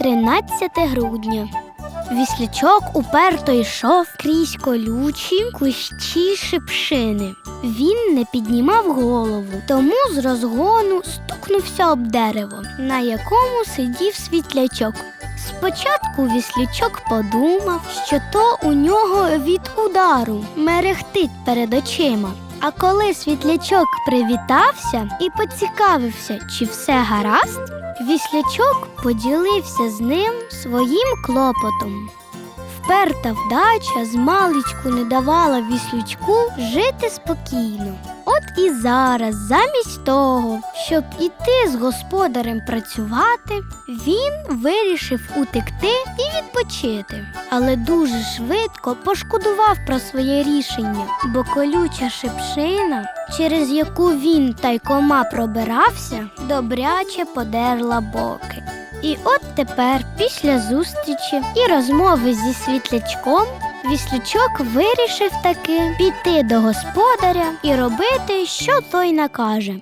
13 грудня. Віслячок уперто йшов крізь колючі кущі шипшини. Він не піднімав голову, тому з розгону стукнувся об дерево, на якому сидів світлячок. Спочатку віслячок подумав, що то у нього від удару мерехтить перед очима. А коли світлячок привітався і поцікавився, чи все гаразд, віслячок поділився з ним своїм клопотом. Вперта вдача з не давала віслючку жити спокійно. От і зараз, замість того, щоб іти з господарем працювати, він вирішив утекти і відпочити. Але дуже швидко пошкодував про своє рішення, бо колюча шипшина, через яку він тайкома пробирався, добряче подерла боки. І от тепер, після зустрічі і розмови зі світлячком, віслючок вирішив таки піти до господаря і робити, що той накаже.